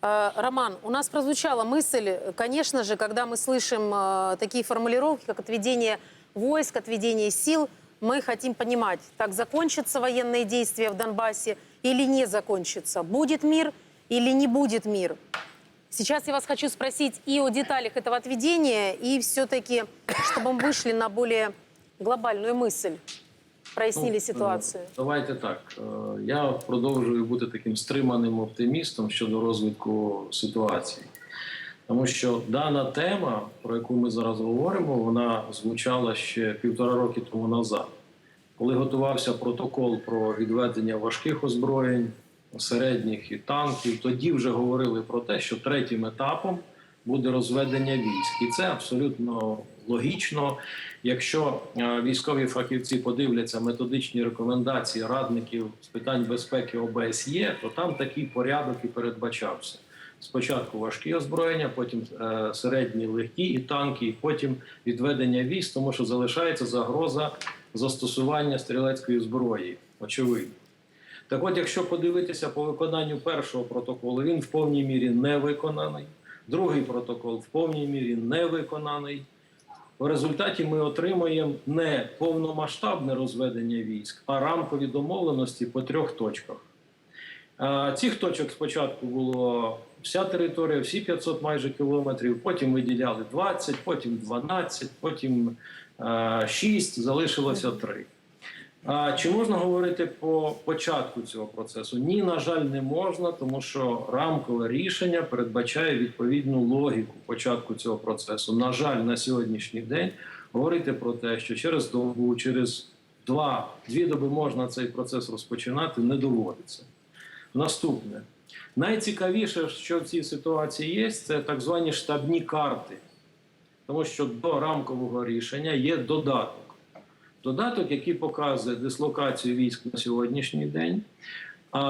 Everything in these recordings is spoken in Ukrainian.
Э, Роман, у нас прозвучала мысль, конечно же, когда мы слышим э, такие формулировки, как отведение войск, отведение сил, мы хотим понимать, так закончатся военные действия в Донбассе или не закончатся, будет мир или не будет мир. Сейчас я вас хочу спросить и о деталях этого отведения, и все-таки, чтобы мы вышли на более глобальную мысль, прояснили Ну, ситуацию. е, Давайте так. Е, Я продовжую бути таким стриманим оптимістом щодо розвитку ситуації. Тому що дана тема, про яку ми зараз говоримо, вона звучала ще півтора роки тому назад, коли готувався протокол про відведення важких озброєнь, середніх і танків. Тоді вже говорили про те, що третім етапом буде розведення військ, і це абсолютно логічно. Якщо е, військові фахівці подивляться методичні рекомендації радників з питань безпеки ОБСЄ, то там такий порядок і передбачався. Спочатку важкі озброєння, потім е, середні, легкі і танки, і потім відведення військ, тому що залишається загроза застосування стрілецької зброї. Очевидно. Так от, якщо подивитися по виконанню першого протоколу, він в повній мірі не виконаний. Другий протокол в повній мірі не виконаний. В результаті ми отримаємо не повномасштабне розведення військ, а рамкові домовленості по трьох точках. Цих точок спочатку було вся територія, всі 500 майже кілометрів, потім виділяли 20, потім 12, потім е, 6, залишилося 3. А чи можна говорити по початку цього процесу? Ні, на жаль, не можна, тому що рамкове рішення передбачає відповідну логіку початку цього процесу. На жаль, на сьогоднішній день говорити про те, що через добу, через два, дві доби можна цей процес розпочинати, не доводиться. Наступне. Найцікавіше, що в цій ситуації є, це так звані штабні карти. Тому що до рамкового рішення є додаток. Додаток, який показує дислокацію військ на сьогоднішній день,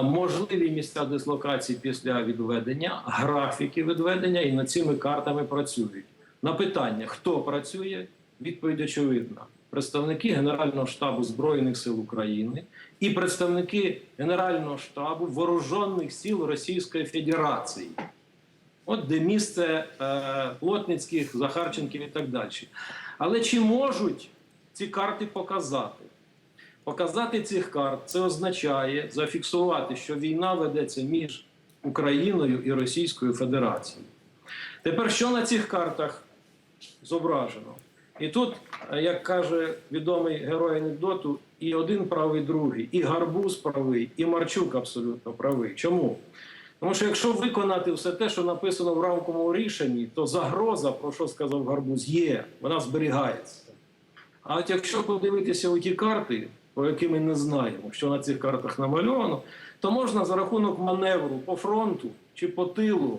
можливі місця дислокації після відведення, графіки відведення, і над цими картами працюють. На питання, хто працює, відповідь очевидна. Представники Генерального штабу Збройних сил України і представники Генерального штабу Вооружених сил Російської Федерації. От де місце е, Плотницьких, Захарченків і так далі. Але чи можуть ці карти показати? Показати цих карт це означає зафіксувати, що війна ведеться між Україною і Російською Федерацією. Тепер що на цих картах зображено? І тут, е, як каже відомий герой анекдоту, і один правий, другий, і Гарбуз правий, і Марчук абсолютно правий. Чому? Тому що якщо виконати все те, що написано в рамковому рішенні, то загроза, про що сказав Гарбуз, є, вона зберігається. А от якщо подивитися у ті карти, про які ми не знаємо, що на цих картах намальовано, то можна за рахунок маневру по фронту чи по тилу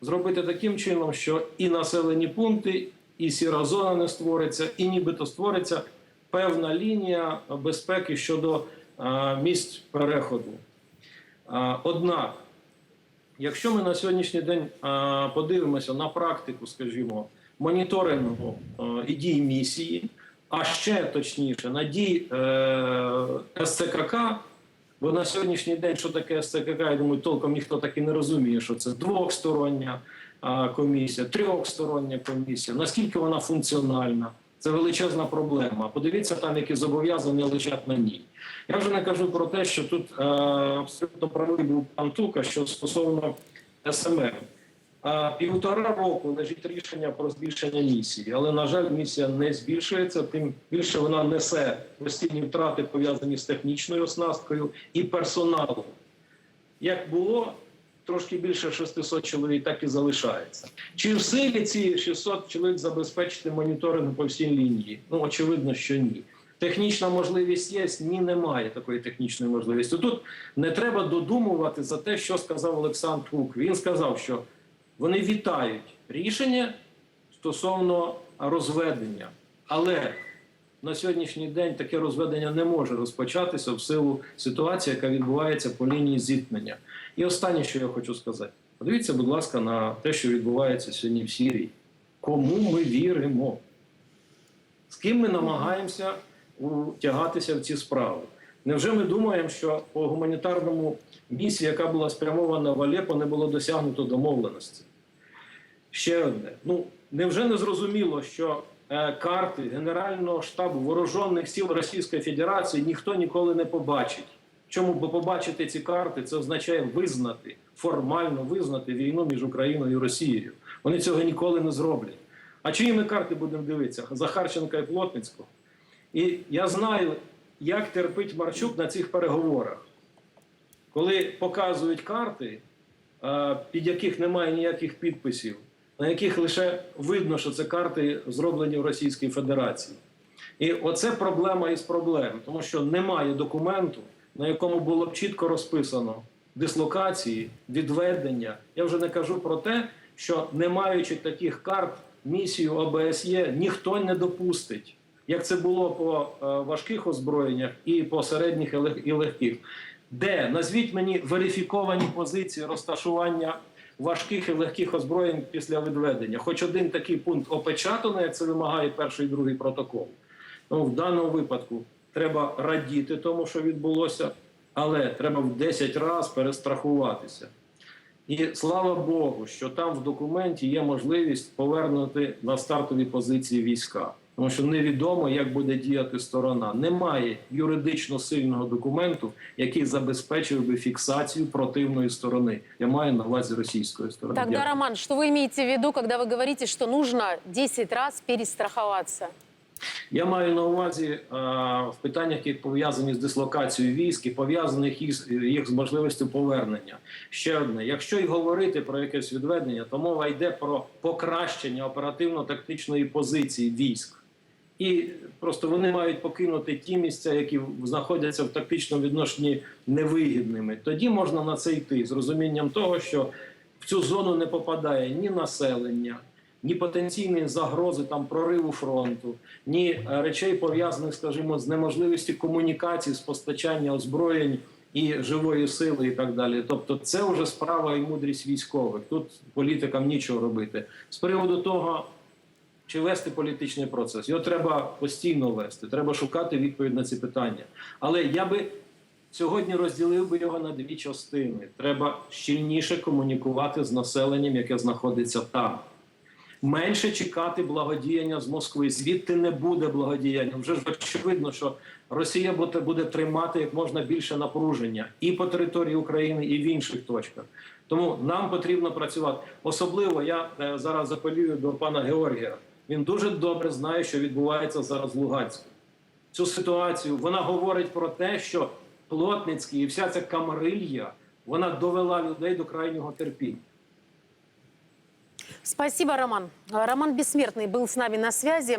зробити таким чином, що і населені пункти, і сіра зона не створиться, і нібито створиться певна лінія безпеки щодо а, місць переходу. А, однак, якщо ми на сьогоднішній день а, подивимося на практику, скажімо, моніторингу а, і дій місії, а ще точніше на дій е, СЦКК, бо на сьогоднішній день, що таке СЦКК, я думаю, толком ніхто так і не розуміє, що це двохстороння а, комісія, трьохстороння комісія, наскільки вона функціональна. Це величезна проблема. Подивіться там, які зобов'язання лежать на ній. Я вже не кажу про те, що тут е, абсолютно правий був пан Тука, що стосовно СМР. Півтора року лежить рішення про збільшення місії, але на жаль, місія не збільшується. Тим більше вона несе постійні втрати пов'язані з технічною оснасткою і персоналом. Як було трошки більше 600 чоловік, так і залишається. Чи в силі ці 600 чоловік забезпечити моніторинг по всій лінії? Ну очевидно, що ні. Технічна можливість є, ні, немає такої технічної можливості. Тут не треба додумувати за те, що сказав Олександр Хук. Він сказав, що вони вітають рішення стосовно розведення, але на сьогоднішній день таке розведення не може розпочатися в силу ситуації, яка відбувається по лінії зіткнення. І останнє, що я хочу сказати: подивіться, будь ласка, на те, що відбувається сьогодні в Сірії. Кому ми віримо? З ким ми намагаємося утягатися в ці справи? Невже ми думаємо, що по гуманітарному місії, яка була спрямована в Алепо, не було досягнуто домовленості? Ще одне. Ну невже не зрозуміло, що е, карти Генерального штабу вооружених сил Російської Федерації ніхто ніколи не побачить? Чому бо побачити ці карти це означає визнати формально визнати війну між Україною і Росією. Вони цього ніколи не зроблять. А чиї ми карти будемо дивитися? Захарченка і Плотницького. І я знаю, як терпить Марчук на цих переговорах, коли показують карти, е, під яких немає ніяких підписів, на яких лише видно, що це карти зроблені в Російській Федерації. І оце проблема із проблем, тому що немає документу, на якому було б чітко розписано дислокації, відведення. Я вже не кажу про те, що не маючи таких карт, місію ОБСЄ ніхто не допустить, як це було по е, важких озброєннях і по середніх і легких. Де назвіть мені верифіковані позиції розташування важких і легких озброєнь після відведення. Хоч один такий пункт опечатано, як це вимагає перший і другий протокол. Ну, в даному випадку треба радіти тому, що відбулося, але треба в 10 разів перестрахуватися. І слава Богу, що там в документі є можливість повернути на стартові позиції війська. Тому що невідомо, як буде діяти сторона. Немає юридично сильного документу, який забезпечив би фіксацію противної сторони. Я маю на увазі російської сторони. Тогда, Дякую. Роман, что вы имеете в виду, когда вы говорите, что нужно 10 раз перестраховаться? Я маю на увазі е, в питаннях, які пов'язані з дислокацією військ і пов'язаних із їх з можливістю повернення. Ще одне: якщо й говорити про якесь відведення, то мова йде про покращення оперативно-тактичної позиції військ. І просто вони мають покинути ті місця, які знаходяться в тактичному відношенні невигідними. Тоді можна на це йти з розумінням того, що в цю зону не попадає ні населення, ні потенційні загрози там прориву фронту, ні речей пов'язаних, скажімо, з неможливістю комунікації з постачання озброєнь і живої сили, і так далі. Тобто, це вже справа і мудрість військових. Тут політикам нічого робити. З приводу того, чи вести політичний процес, його треба постійно вести. Треба шукати відповідь на ці питання. Але я би сьогодні розділив би його на дві частини. Треба щільніше комунікувати з населенням, яке знаходиться там. Менше чекати благодіяння з Москви. Звідти не буде благодіяння. Вже ж очевидно, що Росія буде, тримати як можна більше напруження і по території України, і в інших точках. Тому нам потрібно працювати. Особливо я е, зараз апелюю до пана Георгія. Він дуже добре знає, що відбувається зараз в Луганську. Цю ситуацію вона говорить про те, що Плотницький і вся ця камарилья вона довела людей до крайнього терпіння. Спасибо, Роман. Роман Бессмертный был с нами на связи.